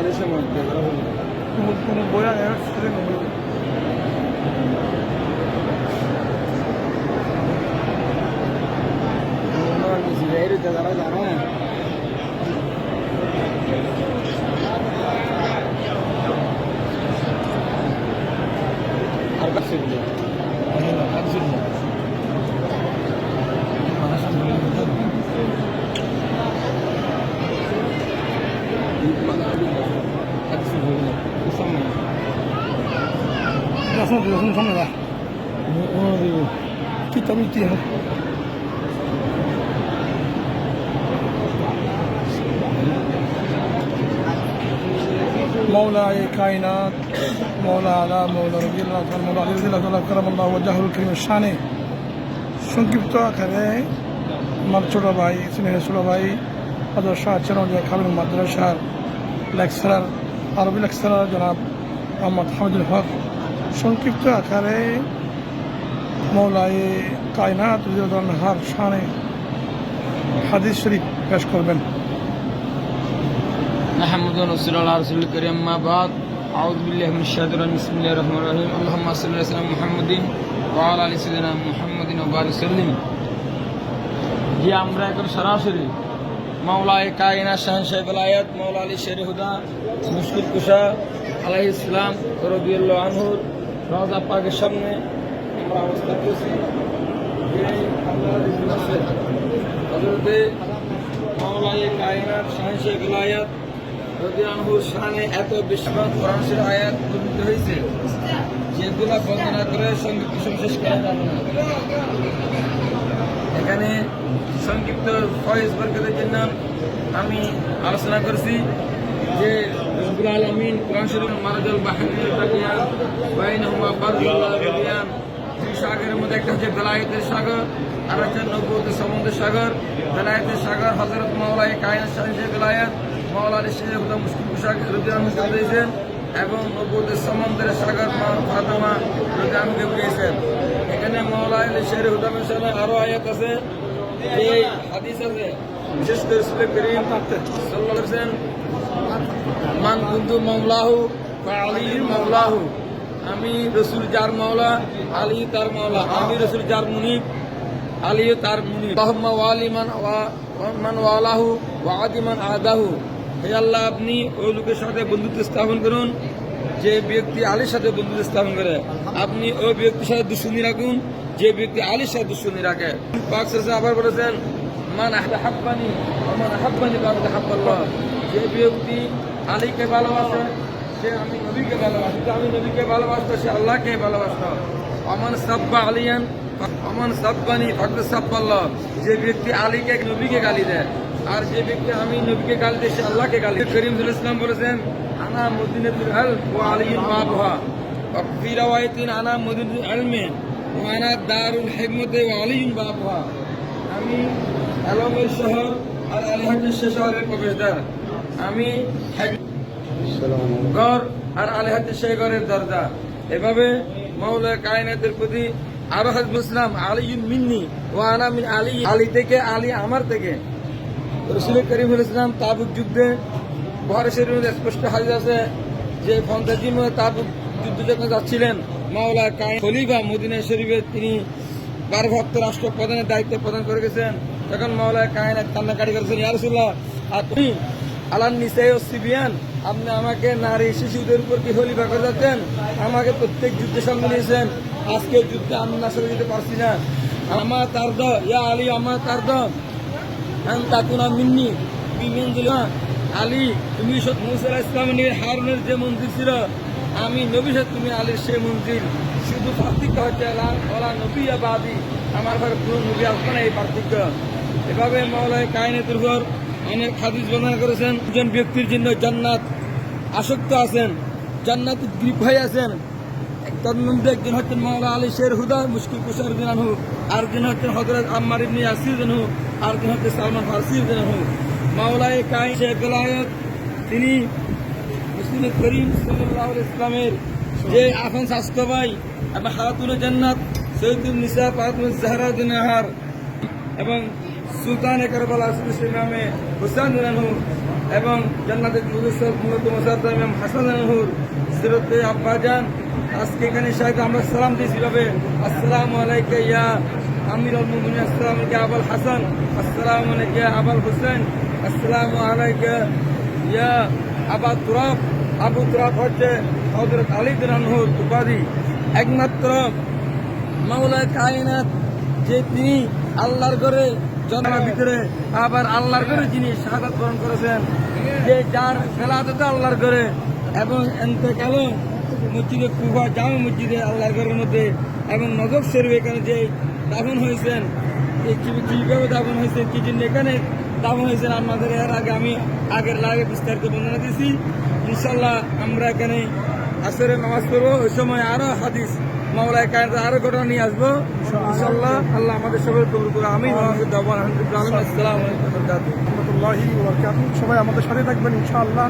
এদেশের মধ্যে কোনো কোনো বয়া আসছে না এই যারা জানো আর কাছে রাসন রাসন সামনে রাখ কি তবে কি হবে مولاي كائنات مولا على مولا رضي الله تعالى مولا علي رضي الله تعالى كرم الله وجهه الكريم الشاني সংক্ষিপ্ত আকারে আমার ছোট ভাই স্নেহের ছোট ভাই আদর্শ আচরণ যে খাবির মাদ্রাসার লেকচারার আরবি লেকচারার জনাব মোহাম্মদ হামিদুল হক সংক্ষিপ্ত আকারে মৌলাই কায়নাত হার শানে হাদিস শরীফ পেশ করবেন نحمد ونصلي على رسول الكريم ما بعد أعوذ بالله من الشيطان الرجيم بسم الله الرحمن الرحيم اللهم صل على سيدنا محمد وعلى آل سيدنا محمد وبارك وسلم যে আমরা এখন সরাসরি মাওলায় কায়না শাহন সাহেব আলায়াত মাওলা আলী শের হুদা মুশকিল কুশা আলাহ ইসলাম রবিউল্লাহ আনহুর রওজা পাকের সামনে আমরা অবস্থান করছি। হযরতে মাওলায় যেগুলা বর্ণনা করে সংগীত কুসুম শেষ করা যাবে না এখানে সংক্ষিপ্ত ফয়েজ বরকতের জন্য আমি আলোচনা করছি যে রব্বুল আলামিন কোরআন শরীফ মারাজাল বিয়ান দুই সাগরের মধ্যে একটা হচ্ছে বেলায়েতের সাগর, আর হচ্ছে নব্বতের সমুদ্রের সাগর। বেলায়েতের সাগর হযরত মাওলায়ে কায়নাত শাহী বেলায়েত মাওলা শেখ হুদা পোশাক রুদিয়ান দিয়েছেন এবং নব্বতের সমুদ্রের সাগর ফাতেমা রুদিয়ানকে পেয়েছেন এখানে মাওলা আলী শের হুদামের সামনে আরও আয়াত আছে। এই হাদিস আছে। বিশেষ করে রসুল করিম আলাইহি ওয়াসাল্লাম, মান আমি রসুল যার মাওলা, আলী তার মাওলা। আমি রসুল যার মুনিব, আলী তার মুনিব। আল্লাহুম্মা ওয়ালি মান আদাহু। হে আল্লাহ, আপনি ওই লোকের সাথে বন্ধুত্ব স্থাপন করুন। যে ব্যক্তি আলীর সাথে বন্ধুত্ব স্থাপন করে, আপনি ওই ব্যক্তির সাথে দুশ্মনী রাখুন, যে ব্যক্তি আলীর সাথে দুশ্মনী রাখে। আবার বলেছেন, মান বাদ আহাব্বাল্লাহ যে ব্যক্তি আলীকে ভালোবাসে, সে আমি নবীকে ভালোবাসি। আমি নবীকে ভালোবাসতো, সে আল্লাহকে ভালোবাসতো। অমান সাব্বা আলিয়ান অমান সাব্বানি ফাকদ সাব্বাল্লাহ। যে ব্যক্তি আলীকে, নবীকে গালি দেয় আর যে ব্যক্তি আমি নবীকে গালি দেয় সে আল্লাহকে গালি। করিম ইসলাম বলেছেন আনা মদিনাতুল আল ওয়া আলিয়ুন মাবহা ফি রাওয়ায়াতিন আনা মদিনাতুল আলমে ওয়া আনা দারুল হিকমতে ওয়া আমি আলমের শহর আর আলী হাটের সে শহরের প্রবেশদ্বার। আমি ঘর আর ঘরের দরজা। এভাবে মাওলা কায়নাতের প্রতি আরও হাজ ইসলাম আলী মিন্নি ও আনা মিন আলী আলী থেকে আলী আমার থেকে। রসুল করিমুল ইসলাম তাবুক যুদ্ধে বহরে মধ্যে স্পষ্ট হাজির আছে যে ফন্তাজির মধ্যে তাবুক যুদ্ধ যখন যাচ্ছিলেন, মাওলা কায় খলিফা মদিনা শরীফে তিনি ভারপ্রাপ্ত রাষ্ট্র প্রধানের দায়িত্ব প্রদান করে গেছেন। তখন মাওলা কায়নাত কান্নাকাটি করেছেন ইয়ারসুল্লাহ আপনি আলান নিসাই ও সিবিয়ান, আপনি আমাকে নারী শিশুদের উপর কি খলিফা করে যাচ্ছেন? আমাকে প্রত্যেক যুদ্ধে সঙ্গে নিয়েছেন আজকে যুদ্ধে আমি নাসরে যেতে পারছি না। আমার তার দ ইয়া আলী আমার তার দ আন তাকুনা মিন্নি, বিমিনজুলা, আলী, তুমি মুসা ইসলামের হারুনের যে মন্দির ছিল, আমি নবী সাথে তুমি আলীর সেই মন্দির। শুধু পার্থক্য হচ্ছে ওলা নবী আবাদি আমার ঘরে পুরো নবী আসবে না, এই পার্থক্য। এভাবে মৌলায় কায়নাতের উপর অনেক হাদিস বর্ণনা করেছেন। একজন ব্যক্তির জন্য জান্নাত আসক্ত আছেন, জান্নাত গ্রিপ হয়ে আছেন। তার মধ্যে একজন হচ্ছেন মাওলা আলী শের হুদা, মুশকিল কুশার জানহু আরেকজন হচ্ছেন হজরত আম্মার ইবনে ইয়াসির জানহু আরেকজন হচ্ছেন সালমান ফারসি জানহু মাওলায় কাই শেখ বেলায়ত তিনি মুসলিম করিম সাল্লাল্লাহু ইসলামের যে আফান স্বাস্থ্য ভাই, এবং হাতুল জান্নাত, সৈয়দুল নিসা ফাতিমা জাহরা দুনাহার এবং সুলতান কারবালা সুলতান নামে হুসাইন জানহু এবং জান্নাতের ইমাম হাসান নুর সিরতে আব্বাজান। আজকে এখানে শাহেদ আমরা সালাম দিয়েছি ভাবে আসসালামু আলাইকা ইয়া আমির আল মুমিন আসসালামু আলাইকা আবুল হাসান। আসসালাম আবুল হোসেন। আসসালামু ইয়া আবা তুরাব আবু তুরাব হচ্ছে হজরত আলী উপাধি। একমাত্র মাওলা কায়নাত, যে তিনি আল্লাহর ঘরে জন্মের ভিতরে আবার আল্লাহর ঘরে যিনি শাহাদাত বরণ করেছেন, যে যার খেলাতে আল্লাহর ঘরে এবং এন্তেকাল মসজিদে কুবা জামা মসজিদে আল্লাহর ঘরের মধ্যে এবং নজর শরীফ এখানে যে দাফন হয়েছেন। কীভাবে দাফন হয়েছে, কি জন্য এখানে দাফন হয়েছেন আমাদের এর আগে আমি আগের লাগে বিস্তারিত বর্ণনা দিয়েছি। ইনশাল্লাহ আমরা এখানে আসরে নামাজ পড়ব। ওই সময় আরও হাদিস, মাওলায় কায়নাত আরও ঘটনা নিয়ে আসব। ইনশাল্লাহ আল্লাহ আমাদের সবাই কবুল করে আমি। সবাই আমাদের সাথে থাকবেন ইনশাআল্লাহ।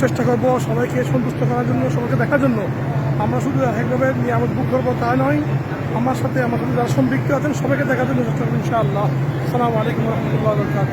চেষ্টা করব সবাইকে সন্তুষ্ট করার জন্য, সবাইকে দেখার জন্য। আমরা শুধু একভাবে নিয়ামত বুক করব তা নয়, আমার সাথে আমার সাথে যারা সম্পৃক্ত আছেন, সবাইকে দেখার জন্য চেষ্টা করব ইনশাআল্লাহ। আসসালামু আলাইকুম রহমতুল্লাহ বরকাত